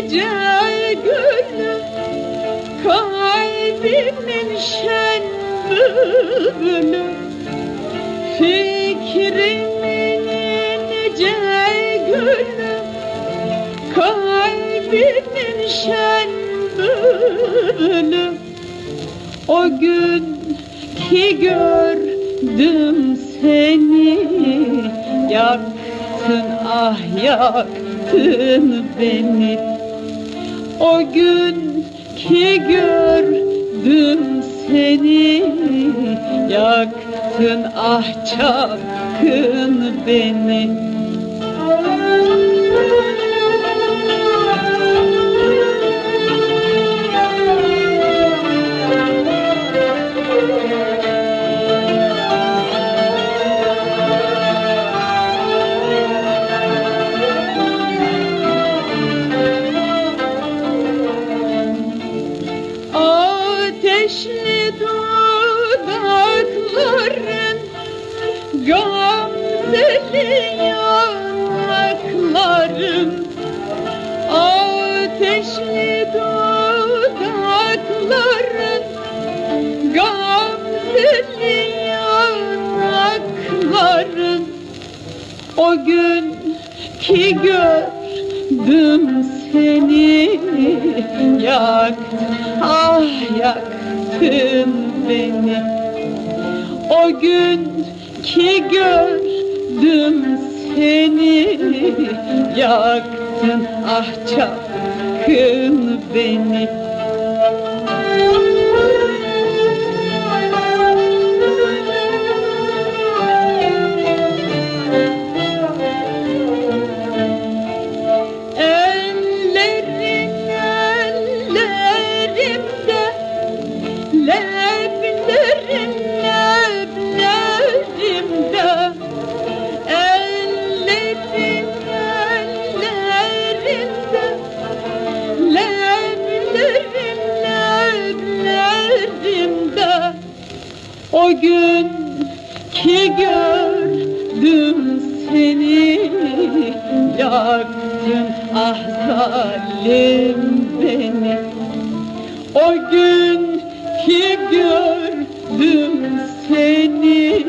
gece gönlüm kalbimin şen bülü Fikrimin nice gülüm kalbimin şen bülü O gün ki gördüm seni yaktın ah yaktın beni. O gün ki gördüm seni Yaktın ah çapkın beni Ateşli dudakların Gamzeli yanakların. Ateşli dudakların Gamzeli yanakların. O gün ki gördüm seni yaktın ah yaktın beni. O gün ki gördüm seni yaktın ah çapkın beni O gün ki gördüm seni Yaktın ah zalim beni. O gün ki gördüm seni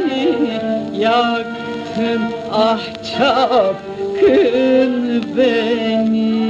Yaktın ah çapkın beni